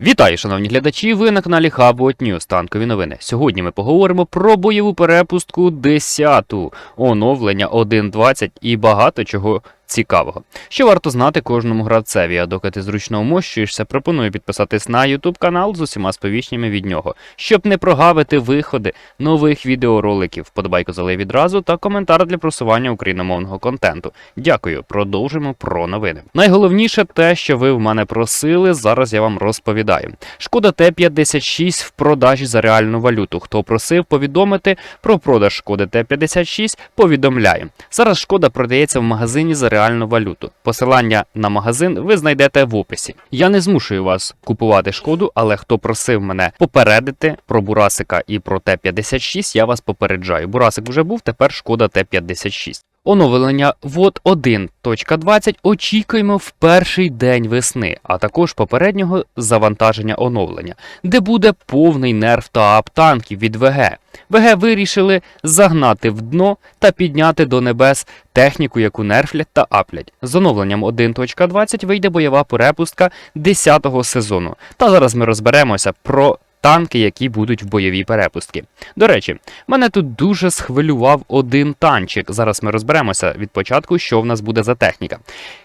Вітаю, шановні глядачі! Ви на каналі Хабот News танкові новини. Сьогодні ми поговоримо про бойову перепустку 10 оновлення 1.20 і багато чого цікавого. Що варто знати кожному гравцеві, а доки ти зручно вмощуєшся, пропоную підписатись на YouTube канал з усіма сповіщеннями від нього, щоб не прогавити виходи нових відеороликів. Вподобайку залей відразу та коментар для просування україномовного контенту. Дякую, продовжимо про новини. Найголовніше те, що ви в мене просили, зараз я вам розповідаю. Шкода Т-56 в продажі за реальну валюту. Хто просив повідомити про продаж шкоди Т-56, повідомляю. Зараз шкода продається в магазині за реальну валюту. Посилання на магазин ви знайдете в описі. Я не змушую вас купувати шкоду, але хто просив мене попередити про Бурасика і про Т-56, я вас попереджаю. Бурасик вже був, тепер шкода Т-56. Оновлення ВОД 1.20 очікуємо в перший день весни, а також попереднього завантаження оновлення, де буде повний нерв та ап танків від ВГ. ВГ вирішили загнати в дно та підняти до небес техніку, яку нерфлять та аплять. З оновленням 1.20 вийде бойова перепустка 10-го сезону. Та зараз ми розберемося про танки, які будуть в бойовій перепустці. До речі, мене тут дуже схвилював один танчик. Зараз ми розберемося від початку, що в нас буде за техніка.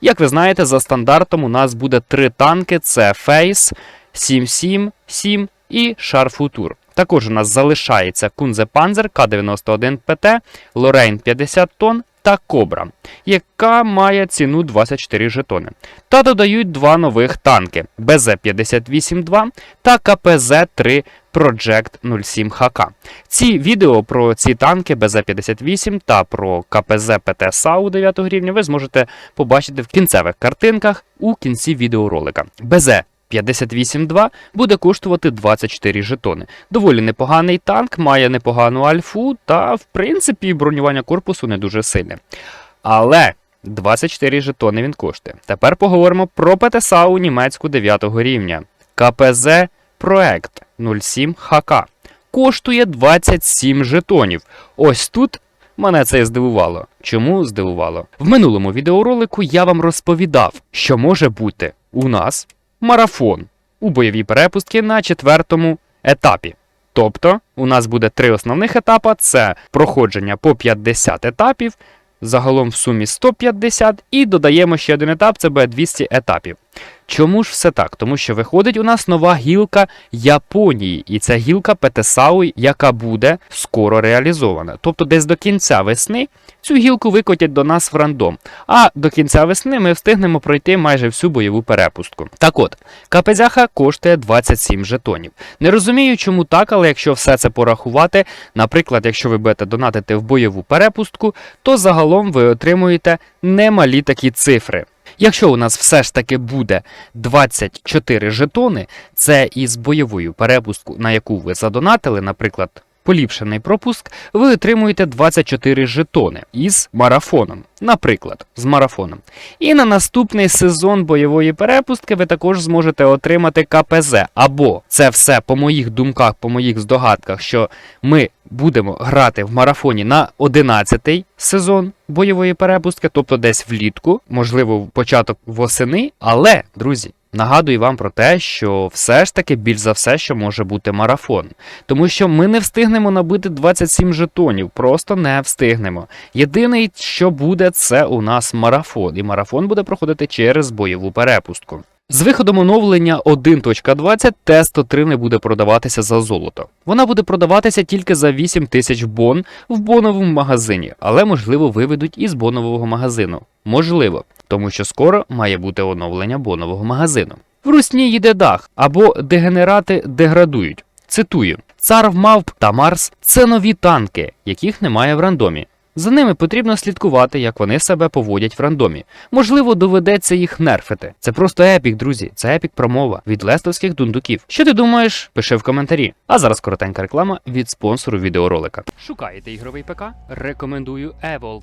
Як ви знаєте, за стандартом у нас буде три танки: це Фейс, 777 і Шарфутур. Також у нас залишається Кунзе Панзер К-91 ПТ, Лорейн 50 тонн та Кобра, яка має ціну 24 жетони. Та додають два нових танки БЗ-58-2 та КПЗ-3 Project 07 ХК. Ці відео про ці танки БЗ-58 та про КПЗ ПТ САУ 9 рівня ви зможете побачити в кінцевих картинках у кінці відеоролика. БЗ 58.2 буде коштувати 24 жетони. Доволі непоганий танк, має непогану альфу, та в принципі бронювання корпусу не дуже сильне. Але 24 жетони він коштує. Тепер поговоримо про ПТСАУ німецьку 9 рівня. КПЗ Проект 07 ХК. Коштує 27 жетонів. Ось тут Мене це здивувало. Чому здивувало? В минулому відеоролику я вам розповідав, що може бути у нас марафон у бойові перепустки на четвертому етапі. Тобто, у нас буде три основних етапи: це проходження по 50 етапів, загалом в сумі 150, і додаємо ще один етап, це буде 200 етапів. Чому ж все так? Тому що виходить у нас нова гілка Японії, і це гілка ПТСАУ, яка буде скоро реалізована. Тобто, десь до кінця весни цю гілку викотять до нас в рандом. А до кінця весни ми встигнемо пройти майже всю бойову перепустку. Так от, КПЗяха коштує 27 жетонів. Не розумію, чому так, але якщо все це порахувати, наприклад, якщо ви будете донатити в бойову перепустку, то загалом ви отримуєте немалі такі цифри. Якщо у нас все ж таки буде 24 жетони, це із бойовою перепустку, на яку ви задонатили, наприклад, поліпшений пропуск, ви отримуєте 24 жетони із марафоном, наприклад, з марафоном. І на наступний сезон бойової перепустки ви також зможете отримати КПЗ. Або це все по моїх думках, по моїх здогадках, що ми будемо грати в марафоні на 11-й сезон бойової перепустки, тобто десь влітку, можливо, початок восени. Але, друзі, нагадую вам про те, що все ж таки більш за все, що може бути марафон. Тому що ми не встигнемо набити 27 жетонів, просто не встигнемо. Єдине, що буде, це у нас марафон, і марафон буде проходити через бойову перепустку. З виходом оновлення 1.20 Т-103 не буде продаватися за золото. Вона буде продаватися тільки за 8 тисяч бон в боновому магазині, але можливо виведуть із бонового магазину. Можливо, тому що скоро має бути оновлення бонового магазину. В русні їде дах або дегенерати деградують. Цитую: Цар Мавп та Марс це нові танки, яких немає в рандомі. За ними потрібно слідкувати, як вони себе поводять в рандомі. Можливо, доведеться їх нерфити. Це просто епік, друзі. Це епік промова від лестовських дундуків. Що ти думаєш? Пиши в коментарі. А зараз коротенька реклама від спонсору відеоролика. Шукаєте ігровий ПК? Рекомендую Evolve.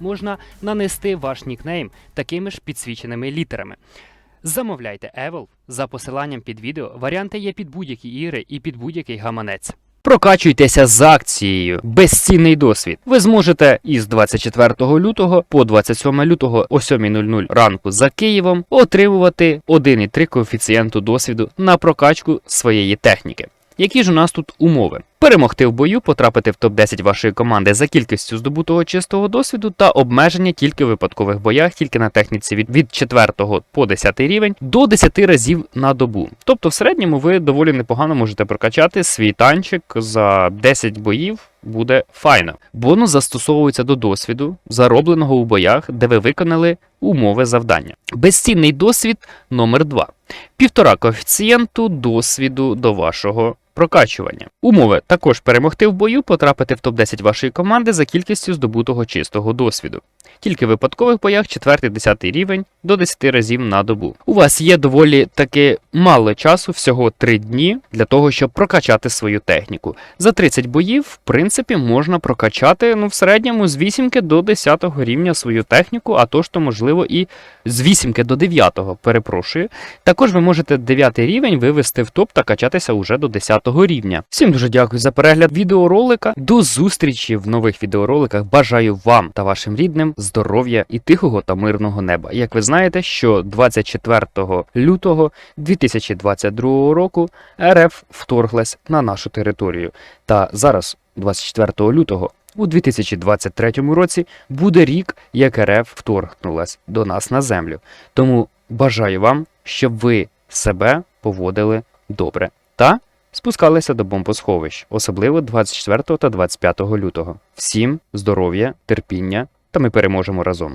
можна нанести ваш нікнейм такими ж підсвіченими літерами. Замовляйте Evolve за посиланням під відео. Варіанти є під будь-які ігри і під будь-який гаманець. Прокачуйтеся з акцією безцінний досвід. Ви зможете із 24 лютого по 27 лютого о 7.00 ранку за Києвом отримувати 1,3 коефіцієнту досвіду на прокачку своєї техніки. Які ж у нас тут умови? Перемогти в бою, потрапити в топ-10 вашої команди за кількістю здобутого чистого досвіду та обмеження тільки в випадкових боях, тільки на техніці від, від 4 по 10 рівень до 10 разів на добу. Тобто, в середньому ви доволі непогано можете прокачати свій танчик за 10 боїв. Буде файно. Бонус застосовується до досвіду, заробленого у боях, де ви виконали умови завдання. Безцінний досвід номер 2 Півтора коефіцієнту досвіду до вашого прокачування. Умови також перемогти в бою, потрапити в топ-10 вашої команди за кількістю здобутого чистого досвіду. Тільки в випадкових боях 4-10 рівень до 10 разів на добу. У вас є доволі таки мало часу, всього 3 дні, для того, щоб прокачати свою техніку. За 30 боїв, в принципі, можна прокачати ну, в середньому з 8 до 10 рівня свою техніку, а то ж то можливо і з 8 до 9, перепрошую. Також ви можете 9 рівень вивести в топ та качатися уже до 10 рівня. Всім дуже дякую за перегляд відеоролика. До зустрічі в нових відеороликах. Бажаю вам та вашим рідним здоров'я і тихого та мирного неба. Як ви знаєте, що 24 лютого 2022 року РФ вторглась на нашу територію. Та зараз, 24 лютого, у 2023 році буде рік, як РФ вторгнулась до нас на землю. Тому бажаю вам, щоб ви себе поводили добре та спускалися до бомбосховищ, особливо 24 та 25 лютого. Всім здоров'я, терпіння, та ми переможемо разом.